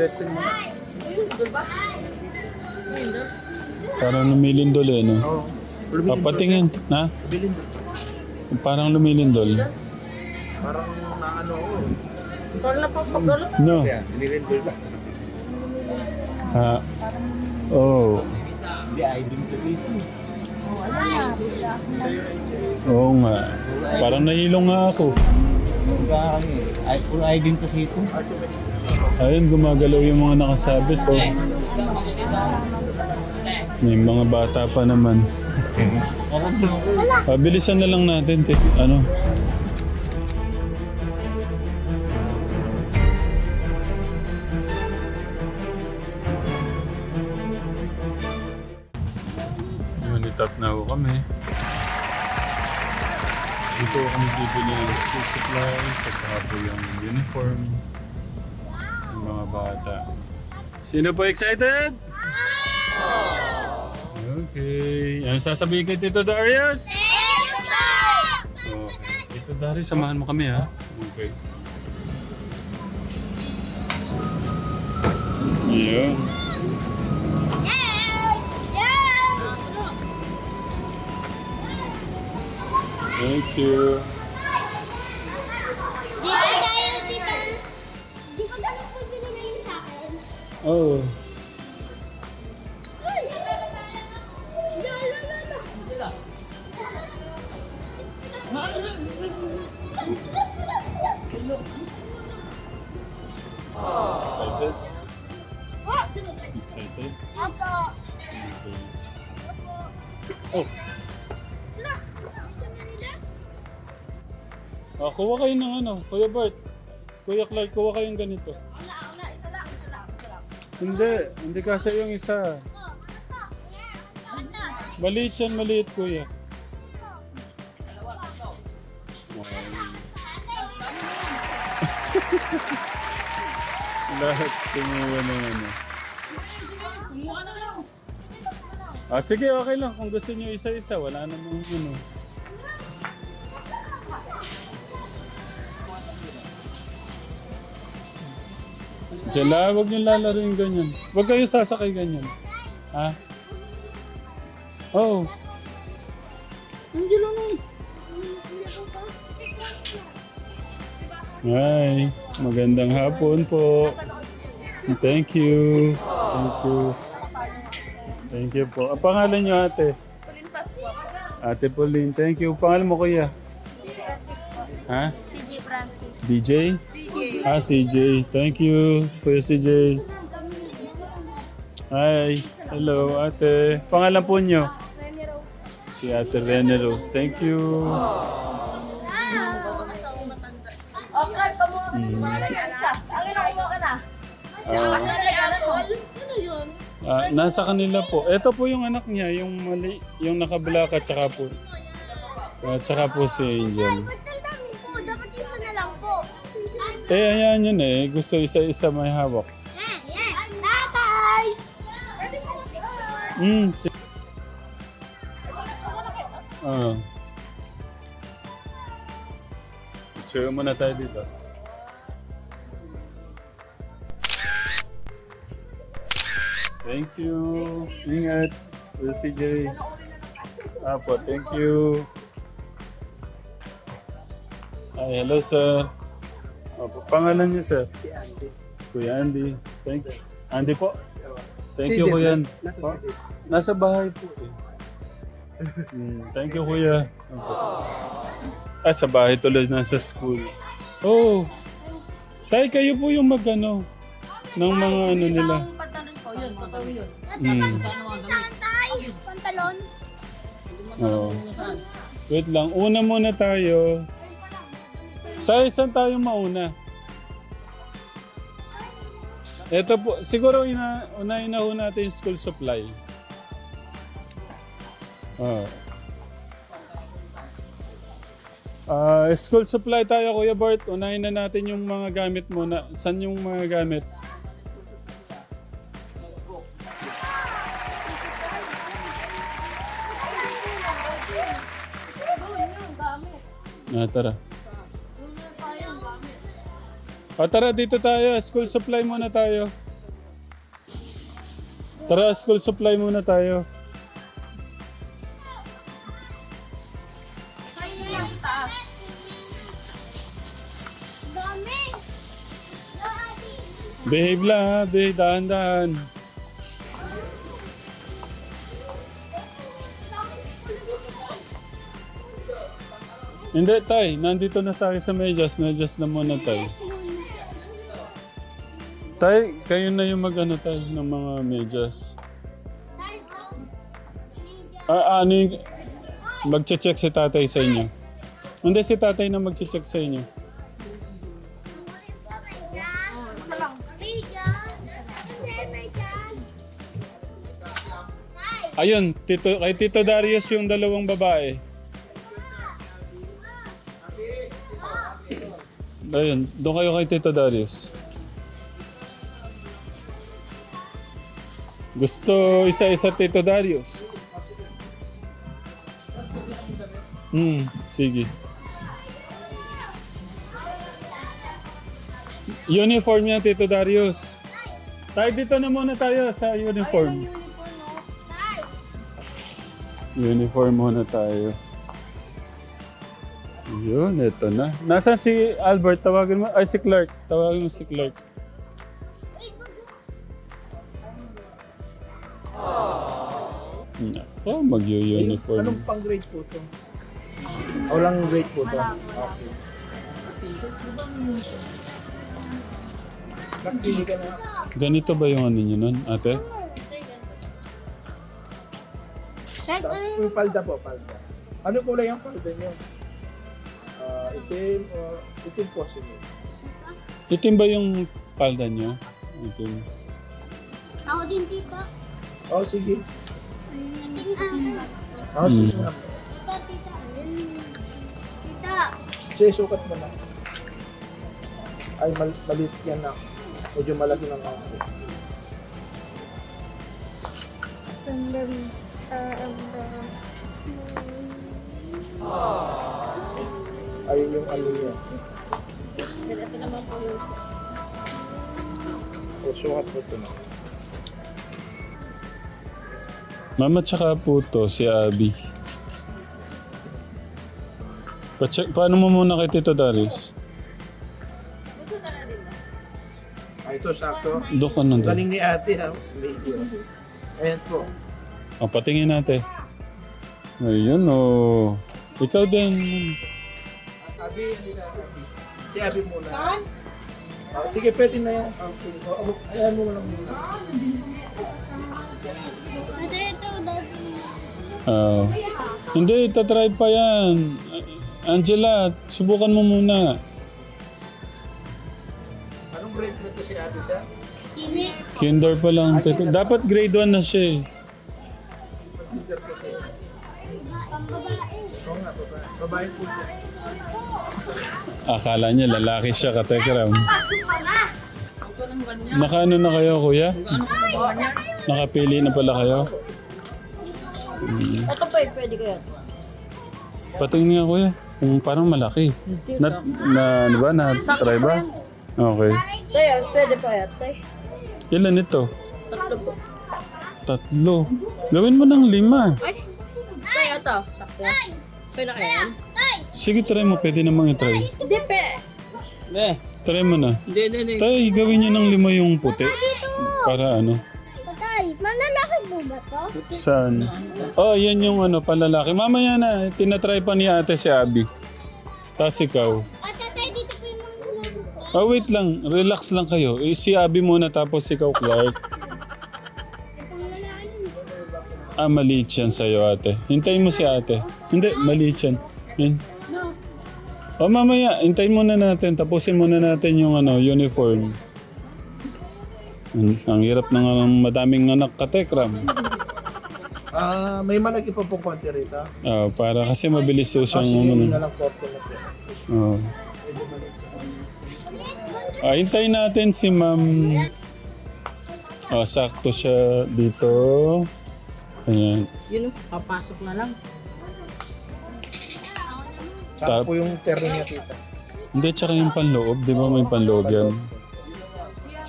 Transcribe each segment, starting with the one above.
Testing mo. Parang lumilindol eh, no? Oo. Papatingin, na? Lumilindol. Parang lumilindol. Parang naano ako. Parang napapagano. No? Kaya, nililindol ba? Ah. Oh. Hindi, I din ko dito. Oo nga. Parang nahilong nga ako. Ay, puro I din kasi ito. Ayun, gumagalaw yung mga nakasabit oh. May mga bata pa naman. Ah, bilisan na lang natin. Te. Ano? Unitap na ho kami. Dito kami bibili ng school supplies at saka po yung uniform mga bata. Sino po excited? Okay. Ano sasabihin kay Tito Darius? Okay. Tito Darius, samahan mo kami ha. Okay. Yeah. Thank you. Oh. La, la. Excited? Oh! Excited? Opo. Okay. Opo. Oh, ah, kuha kayo ng ano, Kuya Bart. Kuya Clark, kuha kayong ganito. Hindi, hindi kasi yung isa. Ano? Ano? Maliit yan, maliit kuya. Lahat kumuha ano. Na lang. Ah, sige, okay lang. Kung gusto niyo isa-isa, wala namang ano. Jela, huwag niyo lalaro yung ganyan. Huwag kayo sasakay ganyan. Ha? Oo. Oh. Hindi lang eh. Hi. Magandang hapon po. Thank you. Thank you. Thank you po. Ang pangalan niyo ate? Kulintas po. Ate Pauline. Thank you. Pangalan mo kuya? Ha? CJ Francis. DJ? Ah, CJ. Thank you, Kuya CJ. Hi. Hello, ate. Pangalan po Rose. Si Ate Rene Rose. Thank you. Okay, kumuha ka na. Ang ina, kumuha ka na. Ah? Sino yun? ah, nasa kanila po. Ito po yung anak niya, yung mali, yung naka-black at saka po. At saka po si Angel. Eh, ayan yun eh. Gusto isa-isa may hawak. Tatay! Hmm. Si- ah. Share muna tayo dito. Thank you. Ingat. Kuya CJ. Apo, thank you. Ay, hello sir. Apo, pangalan niyo sir? Si Andy. Kuya Andy. Thank Andy po. Thank you Kuya. Po? Nasa bahay po eh. Hmm, thank you Kuya. Apo. Ah, sa bahay tuloy nasa school. Oh. Tay, kayo po yung magano ng mga ano nila. Pantalon ko, yun, totoo yun. Saan tayo? Pantalon? Oo. Wait lang. Una muna tayo. Tayo, saan tayo mauna? Ito po, siguro ina, unahin na ho natin school supply. Ah. Ah, school supply tayo, Kuya Bart. Unahin na natin yung mga gamit muna. Saan yung mga gamit? Ah, tara. Ah, tara, dito tayo. School supply muna tayo. Tara, school supply muna tayo. Behave lang ha, behave, dahan-dahan. Hindi, tay. Nandito na tayo sa medyas. Medyas na muna tayo. Tay, kayo na yung mag-ano tayo ng mga medyas. Ah, ano yung... Magche-check si tatay sa inyo. Hindi, si tatay na magche-check sa inyo. Ayun, tito, kay Tito Darius yung dalawang babae. Ayun, doon kayo kay Tito Darius. Gusto isa-isa Tito Darius? Hmm, sige. Uniform niya, Tito Darius. Tayo dito na muna tayo sa uniform. Uniform muna tayo. Yun, eto na. Nasaan si Albert? Tawagin mo. Ay, si Clark. Tawagin mo si Clark. Mag-uniform. Anong pang grade po ito? O lang grade po ito? Okay. Nakpili ka na. Ganito ba yung ano nyo nun, ate? Ano Yung palda po, palda. Ano kulay ang palda niyo? Ah, itim o itim po sige. Itim ba yung palda nyo? Itim. Ako din, tita. Oh, sige. Oh, sige Mm. na. Ito, tita. Ayun. Tita. Sige, sukat mo na. Ay, mal maliit yan na. Medyo malaki ng ako. Ayun yung ano niya. O, sukat mo ito na. Mama tsaka po to, si Abby. Pa-check, paano mo muna kay Tito Darius? Ah, ito, sakto. Doon ka nandun. Galing ni ate ha. Medyo. Ayan po. O, patingin natin. Ayun o. Ikaw din. Abi, hindi na. Si Abi muna. Saan? sige, pwede na yan. Oh, oh, ayan mo lang muna. Ah. hindi, tatry pa yan. Angela, subukan mo muna. Anong grade na to si Abi siya? Kinder pa lang. Tito. Dapat grade 1 na siya eh. Akala niya lalaki siya katekram. Nakaano na kayo kuya? Nakapili na pala kayo? Ito pa eh, pwede ko yan. Patingin nga kuya. Kung parang malaki. Na, na ano ba? Na try ba? Okay. Tayo, pwede pa yan. Tay, Ilan ito? tatlo po. Tatlo. Gawin mo ng lima. Ay, tayo ito. Sakto. Pwede na kaya yan? Sige, try mo. Pwede namang i-try. Hindi, pe. Eh, Try mo na. hindi, hindi, hindi. Tay, gawin niyo ng lima yung puti. Para ano? Saan? Oh, yan yung ano, panlalaki. Mamaya na, tinatry pa ni ate si Abby. Tapos ikaw. Oh, wait lang. Relax lang kayo. Eh, si Abby muna tapos ikaw, Clark. Ah, maliit yan sa'yo, ate. Hintayin mo si ate. Hindi, maliit yan. Yan. O mamaya, hintayin muna natin. Tapusin muna natin yung ano, uniform. Ang, ang hirap ng ang madaming anak katekram. Ah, may malaki pa pong konti rito. Ah, para kasi mabilis so Ah, siyang sige, ano. yun na lang po po na po. Ah, hintayin natin si ma'am. Oh, sakto siya dito. Ayan. Yun, papasok na lang. Saka Tap- po yung terno niya tita. Hindi, tsaka yung panloob. Di ba may panloob yan?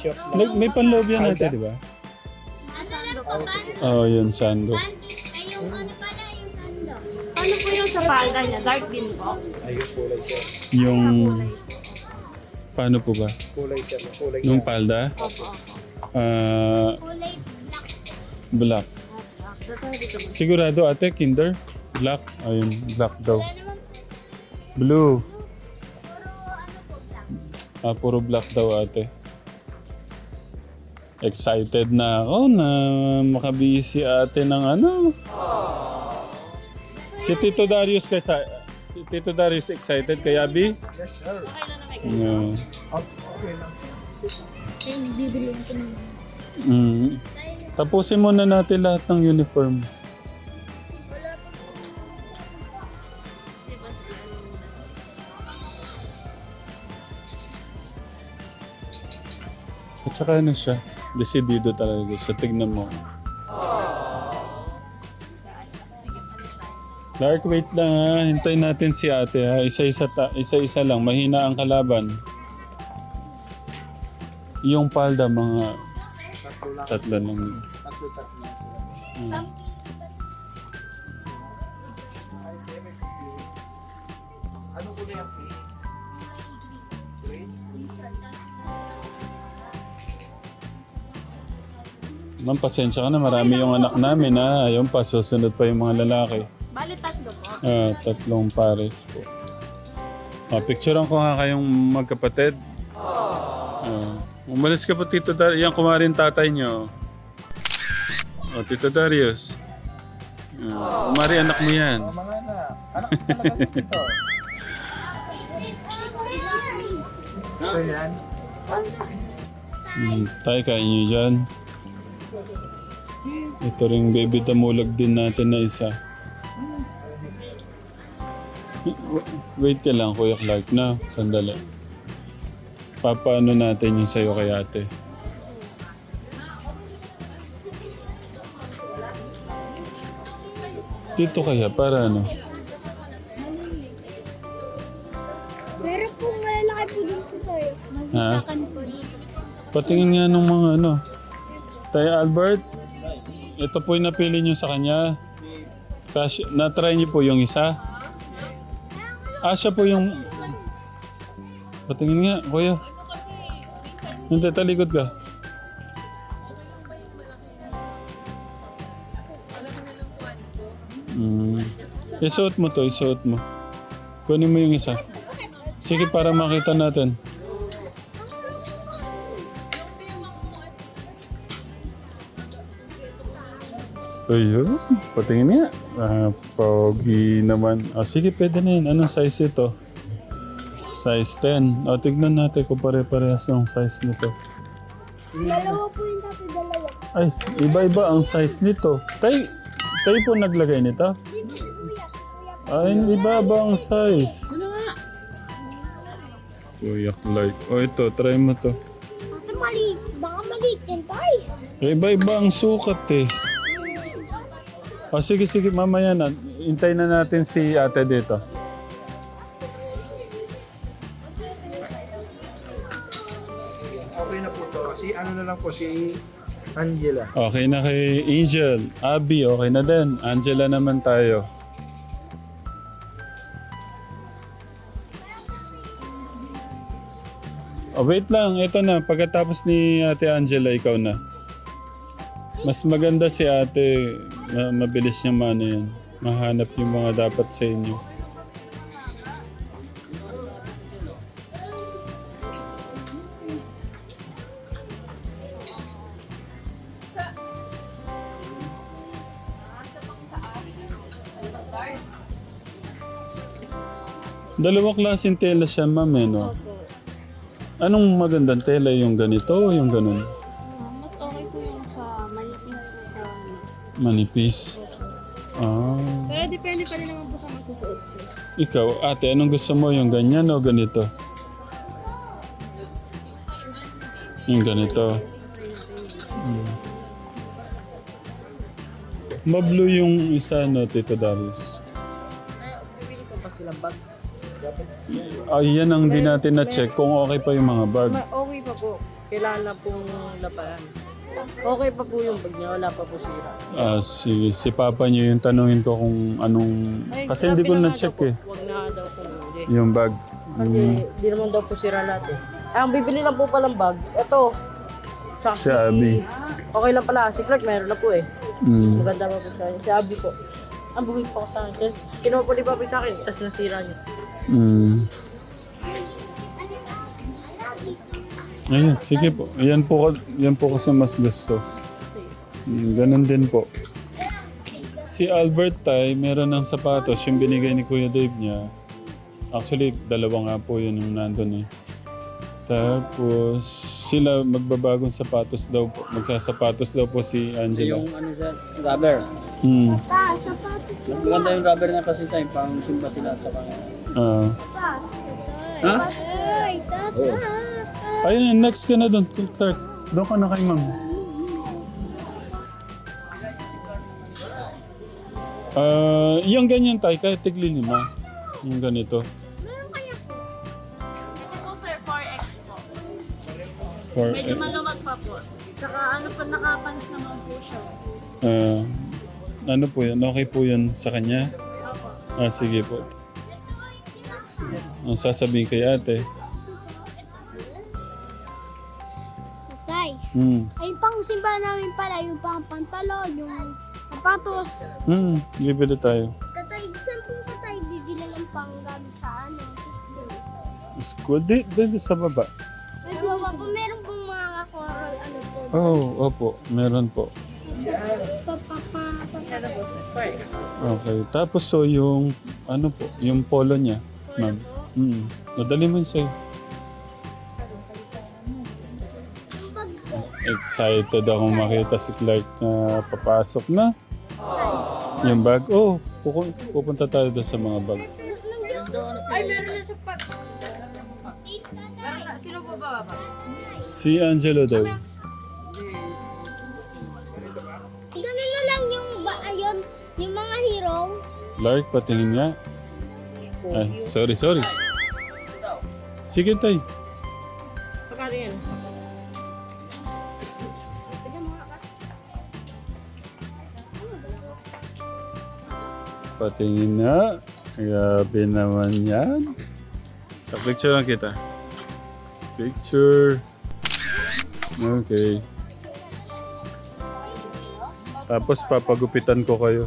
Lang. Like, may panloob yan natin, di ba? Oh, yun, sando. Panty, ay yung ano pala, yung sando. Ano po yung sa palda niya? Dark din po? Ayun, kulay sir. Yung... Paano po ba? Kulay sir. Kulay Yung palda? Opo, opo. Ah, Kulay black. black. Sigurado ate, kinder? Black? Ayun, black daw. Wala naman Blue. puro ano po black. Ah, puro black daw ate. Excited na ako na makabihis si ate ng ano. Si Tito Darius kasi si Tito Darius excited kay Abby? Yes sir. Yeah. Oh, okay lang. Ay, nagbibili ako ng... Mm. Tapusin muna natin lahat ng uniform. At saka ano siya, desidido talaga siya. Tignan mo. Clark, wait lang ha. Hintayin natin si ate ha. Isa-isa, ta- isa-isa lang. Mahina ang kalaban. Yung palda, mga Tatlo lang. tatlo lang. Tatlo, tatlo. Mm. Ma'am, pasensya ka na. Marami yung anak namin ha. Ayun pa, susunod pa yung mga lalaki. Bali tatlo po. Ah, tatlong pares po. Ah, picturean ko nga kayong magkapatid. Ah, umalis ka po, Tito Darius. Yan, kumarin tatay nyo. Oh, Tito Darius. Ah, kumari anak mo yan. Oh, mga anak. Anak ko talaga dito. Ito yan. Hmm, tayo, kain nyo dyan. Ito ring baby tamulag din natin na isa. Wait ka lang, Kuya Clark na. Sandali. Papaano natin yung sayo kay ate? Dito kaya, para ano? Pero po malalaki po din po tayo. Ha? Magsakan po dito. Patingin nga ng mga ano. Tay Albert, ito po yung napili nyo sa kanya. Cash, na-try niyo po yung isa. Ah, siya po yung... Patingin nga, kuya. Hindi, talikod ka. Mm. Isuot mo to, isuot mo. Kunin mo yung isa. Sige, para makita natin. Ayun, patingin nga. Ah, pogi naman. Ah, sige, pwede na yun. Anong size ito? Size 10. O, tignan natin kung pare-parehas yung size nito. Dalawa po yung dati, dalawa. Ay, iba-iba ang size nito. Tay, tayo po naglagay nito? Dito si kuya, kuya. Ay, iba-iba ang size. Kuya Clark. O, ito, try mo to. Ate maliit, baka maliit yan tayo. Iba-iba ang sukat eh. O, sige, sige, mamaya na. Intay na natin si ate dito. Okay na po to. Si ano na lang po, si Angela. Okay na kay Angel. Abby, okay na din. Angela naman tayo. Oh, wait lang. Ito na. Pagkatapos ni Ate Angela, ikaw na. Mas maganda si ate. Ma- mabilis niya mano yan. Mahanap yung mga dapat sa inyo. Dalawang klaseng tela siya, ma'am, eh, no? Anong magandang tela? Yung ganito o yung ganun? Manipis. Ah. Pero depende pa rin naman po sa magsusuot siya. Ikaw, ate, anong gusto mo? Yung ganyan o ganito? Yung ganito. Hmm. Mablo yung isa, no, Tito Darius. Bibili ko pa silang bag. Ay, yan ang di natin na-check kung okay pa yung mga bag. Ma- okay pa po. Kailangan lang pong labanan. Okay pa po yung bag niya, wala pa po sira. Ah, si, si Papa niyo yung tanungin ko kung anong... Ay, Kasi hindi ko na-check eh. Huwag na daw po bumili. Yung bag. Kasi di naman daw po sira lahat eh. Ay, ang bibili lang po palang bag, ito. Tsaka Si Abby. Okay lang pala, si Clark meron na po eh. Mm. Maganda pa po sa akin. Si Abby po. Ang bumili po ako sa akin. Says, kinuha po ni Papi sa akin, tapos nasira niya. Mm. Ayan, sige po. Yan po, yan po kasi mas gusto. Mm, Ganun din po. Si Albert Tay, meron ng sapatos, yung binigay ni Kuya Dave niya. Actually, dalawa nga po yun yung nandun eh. Tapos, sila magbabagong sapatos daw po. Magsasapatos daw po si Angela. Yung ano siya, rubber. Hmm. Pa, sapatos Mas maganda yung rubber na kasi tayo, pang simba sila sa pang... Ah. Ha? Ay, tata. Ayun, next ka na doon, Clark. Doon ka na kay ma'am. Ah, yung ganyan tayo, kahit tigli lima. Yung ganito. po sir, 4X po. For, Medyo maluwag pa po. Tsaka ano pa, nakapans naman po siya. ah, ano po yan? Okay po yan sa kanya? Opo. Ah, sige po. Ang sasabihin kay ate. Hmm. ay pang simba namin pala, yung pang pantalon, yung sapatos. Hmm, bibili tayo. Tatay, saan po ka tayo bibili ng panggamit sa ano? School? Di, di, sa baba. May baba po, meron pong mga kakoral, ano po. Oh, opo. Meron po. Pa, pa, pa, pa. Po sir? 4X. Okay. Tapos so yung, ano po, yung polo niya, ma'am. Hmm. Nadali mo yun sa'yo. Excited ako makita si Clark na papasok na. Yung bag. Oh, pupu- pupunta tayo doon sa mga bag. Ay, meron na siya pa. Sino po ba ba? Si Angelo daw. Ganun na lang yung ba, ayun, yung mga hero. Clark, patingin nga. Ay, sorry, sorry. Sige, tay. Patingin na. Grabe naman yan. Picture lang kita. Picture. Okay. Tapos papagupitan ko kayo.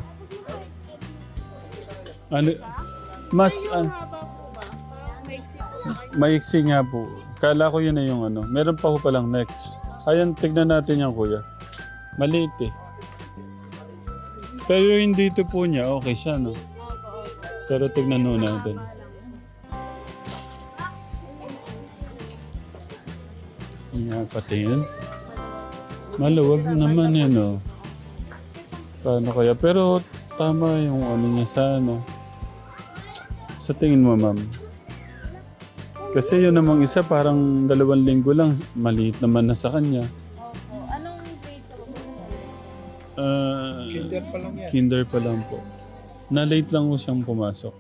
Ano? Mas, ah, maiksi nga po. Kala ko yun na yung ano. Meron pa po palang next. Ayan, tignan natin yan kuya. Maliit eh. Pero yung dito po niya, okay siya, no? Pero tignan nyo natin. Nga patingin. Maluwag naman yan, no? Paano kaya? Pero tama yung ano niya sa ano. Sa tingin mo, ma'am. Kasi yun namang isa, parang dalawang linggo lang, maliit naman na sa kanya. Anong grade ka po? Ah, Kinder pa lang yan. Kinder pa lang po. Na-late lang po siyang pumasok.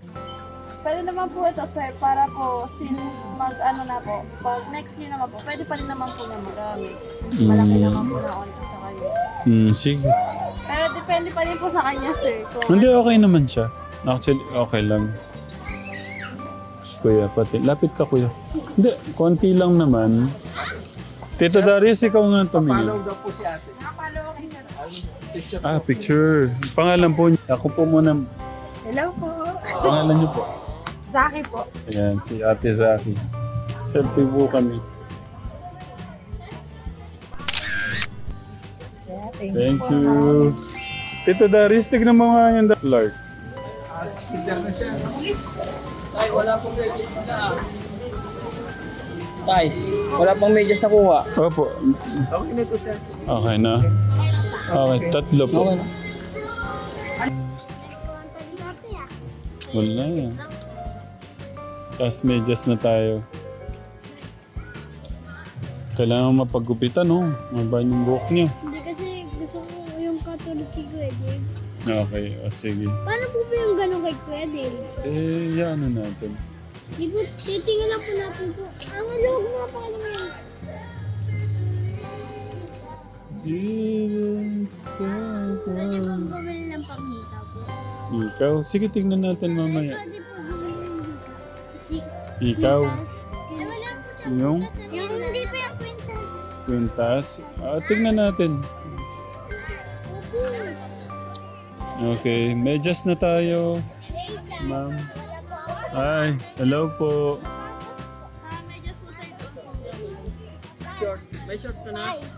Pwede naman po ito, sir, para po since mag ano na po, pag next year naman po, pwede pa rin naman po na magamit. Since malaki Mm. naman po na onto sa kanya. Hmm, sige. Pero depende pa rin po sa kanya, sir. Kung Hindi, okay naman siya. Actually, okay lang. Kuya, pati. Lapit ka, kuya. Hindi, konti lang naman. Tito Darius, ikaw nga tumingin. Follow daw po si ate. Picture Ah, picture. Pangalan po niya. Ako po muna. Hello po. Pangalan niyo po. Zaki po. Ayan, si Ate Zaki. Selfie po kami. Thank you. Tito Darius, tignan mo nga yung Clark. Kinder na siya. Tay, wala pong medyas na. Tay, wala pong medyas na kuha. Opo. Okay na to sir. Okay na. Okay, tatlo po. Okay na. Wala yan. Tapos medyas na tayo. Kailangan mapagupitan, no? Mabahan yung buhok niyo. Hindi kasi gusto ko yung katulad kay Kuya Dave. Okay, o sige. Paano po ba yung gano'n kay Kuya Dave? Eh, yan ano natin. Di po, titingnan lang po natin po. Ikaw? Sige, tignan natin mamaya. Pwede po Ikaw? Wala po siya. Yung Yung hindi po yung quintas. kwintas? Ah, tignan natin. Okay, medyas na tayo. Ma'am. Hi, hello po.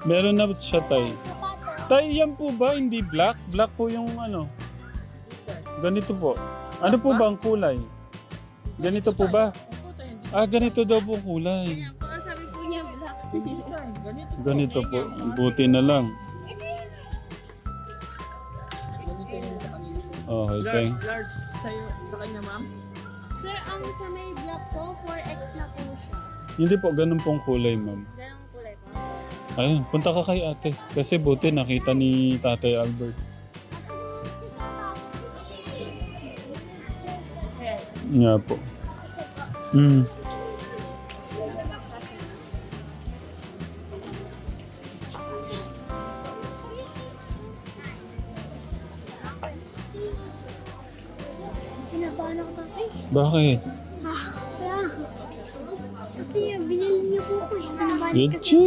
Meron na siya tay. Tay, yan po ba? Hindi black? Black po yung ano. Ganito po. Ano po ba ang kulay? Ganito po ba? Ah, ganito daw po ang kulay. Baka sabi po niya, black. Ganito po. Buti na lang. Okay, thank. Large sa'yo, sa kanya ma'am? Sir, ang sa may black po, 4X na po siya. Hindi po, ganun pong kulay, ma'am. Ganang kulay po. Ayun, punta ka kay ate. Kasi buti nakita ni Tatay Albert. Nga po. Mm. Pinapaano ko tatay? Bakit? Ah. Kasi yung binili niyo po ko. eh. Pinabahan kasi.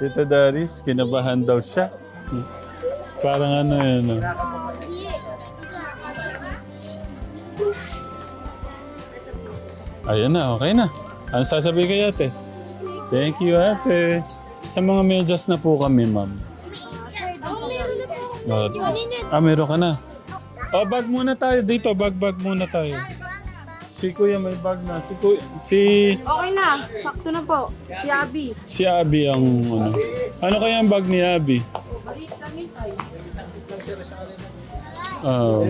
Tita Daris, kinabahan daw siya. Parang ano yan. Oh. Ayan na, okay na. Ano sasabihin kay ate? Thank you ate. Sa mga medyas na po kami, ma'am. Oh. Ah, meron ka na. Oh, bag muna tayo dito. Bag, bag muna tayo. Si Kuya may bag na. Si Kuya, si, Okay na, sakto na po. Si Abby. si Abby ang ano. Ano kaya ang bag ni Abby? Oh.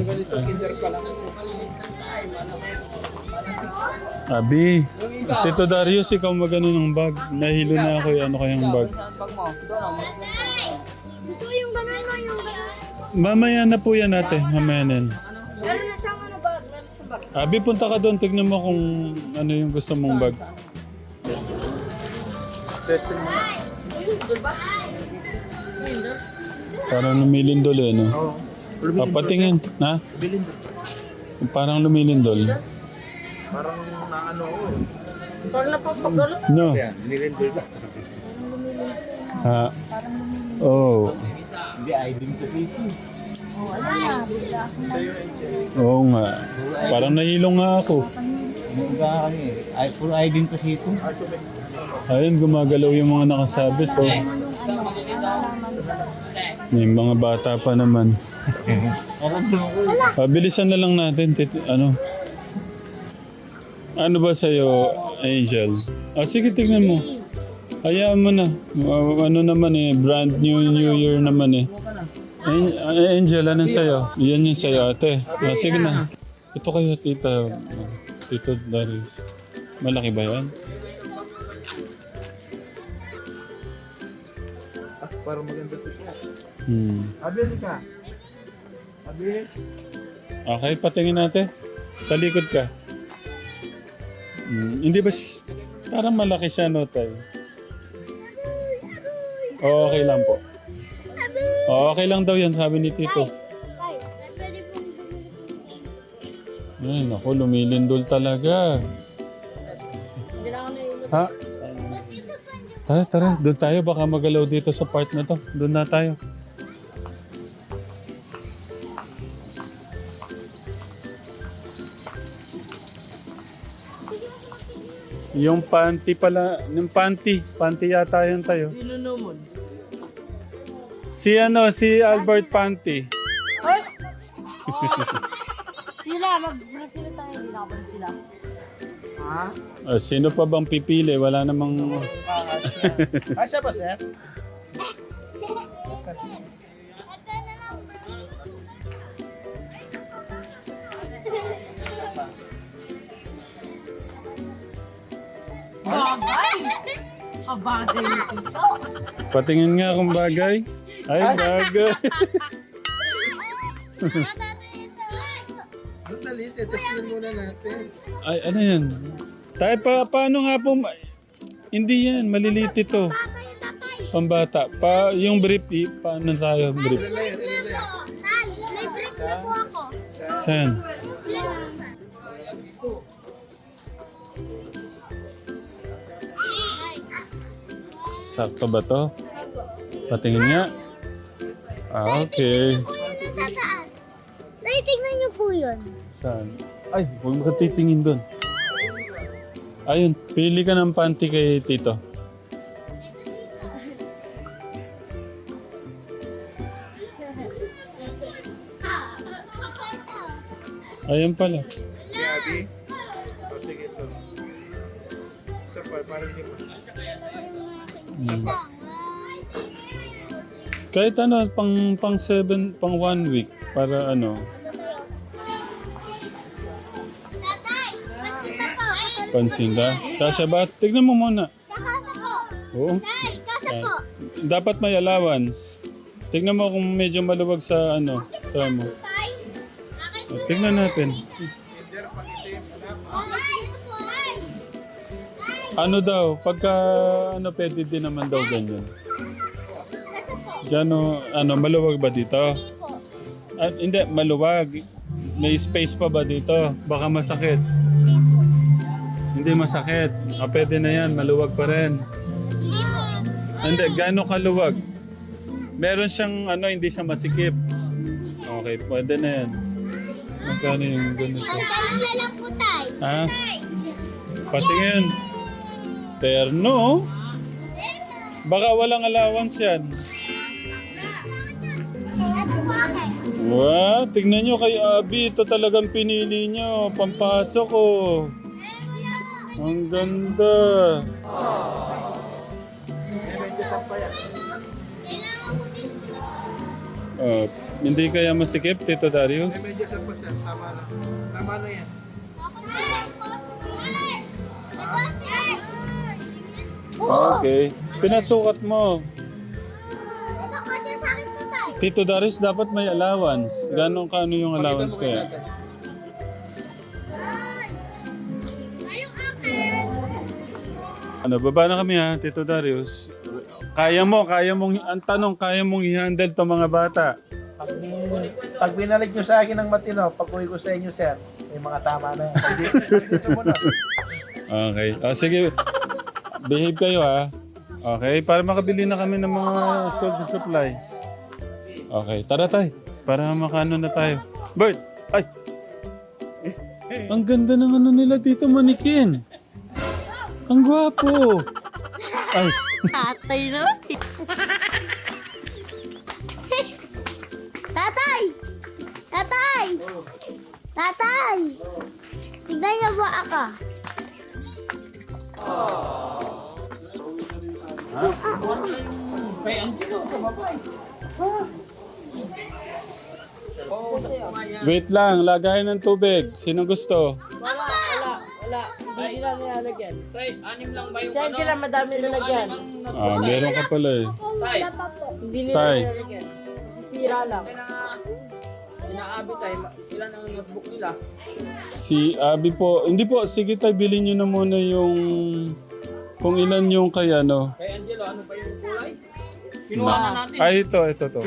Abi, Tito Darius, ikaw magano ng bag. Nahilo na ako. eh. Ano kayang bag? Gusto ko yung ganun mo, yung ganun. Mamaya na po yan ate. Mamaya na yan. Meron na siyang ano ba? Meron siyang bag. Abi, punta ka doon. Tignan mo kung ano yung gusto mong bag. Testing mo na. Parang lumilindol eh, no? Oo. Papatingin, ha? Bilin Parang lumilindol. Parang naano ko eh. Pag napapagano, No. Yan, nilindol ba? Ha? Oh. Hindi, I din kasi ito. Oo nga. Parang nahilong nga ako. Umuga kami. I, full I din kasi ito. Ayun, gumagalaw yung mga nakasabit. Oh. May mga bata pa naman. Ko. Ah, na lang natin. Tit- ano? Ano ba sa'yo, Angel? Ah, sige, tignan mo. Hayaan mo na. Ah, ano naman eh, brand new New Year naman eh. An- ah, Angel, anong sa'yo? Yan yung sa'yo, ate. Ah, sige na. Ito kayo, tita. Tito Darius. Malaki ba yan? Ah, parang maganda to siya. Hmm. Abi, ka. Abi. Okay, patingin natin. Talikod ka. Hmm, hindi ba parang malaki siya no tayo? Okay lang po. Okay lang daw yan, sabi ni Tito. Tay, pwede pong bumili. Ay, naku, lumilindol talaga. Ha? Tara, tara, doon tayo. Baka magalaw dito sa part na to. Doon na tayo. Yung panty pala, yung panty, panty yata yun tayo. inunumon. Si ano, si Albert Panty. Hoy! sila, mag-Brazil tayo. Hindi nakapag sila. Ha? Ah, sino pa bang pipili? Wala namang... Ah, siya ba, sir? Bagay! Kabagay ni Tito. Patingin nga kung bagay. Ay, bagay. Eh. Testin muna natin. Ay, ano yan? Tayo pa, paano nga po? ma- Hindi yan, maliliit ito. Pambata. Pa, yung brief, i, paano tayo brief? Tay, may brief na po ako. Saan? Sakto ba to? Patingin nga. Ah, okay. Taas. Tay, tignan niyo po yun. Saan? Ay, huwag mo ka titingin doon. Ayun, pili ka ng panty kay Tito. Ayun pala. Kahit ano, pang, pang seven, pang one week. Para ano, pansin ka. Kasya ba? Tignan mo muna. Kakasa po. Oo. Kasa po. Dapat may allowance. Tignan mo kung medyo maluwag sa ano, tama mo. Tignan natin. Ano daw, pagka ano pwede din naman daw ganyan. Gano, ano, maluwag ba dito? At hindi, maluwag. May space pa ba dito? Baka masakit. Hindi masakit. Ah, pwede na yan, maluwag pa rin. Hindi gano'ng kaluwag? Meron siyang ano, hindi siya masikip. Okay, pwede na yan. Magkano yung ganito? Tanggalin na lang po, tay. Ha? Tay. Patingin. Terno? Baka walang allowance yan. Wow, tignan nyo kay Abby. Ito talagang pinili nyo. Pampasok ko. Ang ganda. Oh, hindi kaya masikip, Tito Darius? Medyo sa. Tama na. Tama na yan. Okay. Pinasukat mo. Ito kasi sa akin to, tay. Tito Darius, dapat may allowance. Ganon kano yung allowance tatay. Ngayong akin. Ano, baba na kami ha, Tito Darius. Kaya mo, kaya mong, ang tanong, kaya mong i-handle to mga bata. Pag, pag binalik nyo sa akin ng matino, pag uwi ko sa inyo, sir, may mga tama na yan. Sumunod. Okay. O sige, behave kayo ha. Okay, para makabili na kami ng mga soft supply. Okay, tara tay. Para makano na tayo. Bert! Ay! Ang ganda ng ano nila dito, manikin. Ang gwapo. Ay, Tatay na. Tatay! Tatay! Tatay! Tignan niyo po ako. Wait lang. Lagayan ng tubig. Sino gusto? Wala, wala, wala. Hindi nila nilalagyan. Tay, anim lang ba yung Sa Angela, madami nilalagyan. Ah, meron ka pala eh. Po. Hindi nila Tay. nilalagyan. Sisira lang. Si Abby po. Hindi po, sige tayo, bilhin nyo na muna yung... Kung ilan yung kay ano. Kay Angelo, ano pa yung kulay? Ay, ito, ito, to.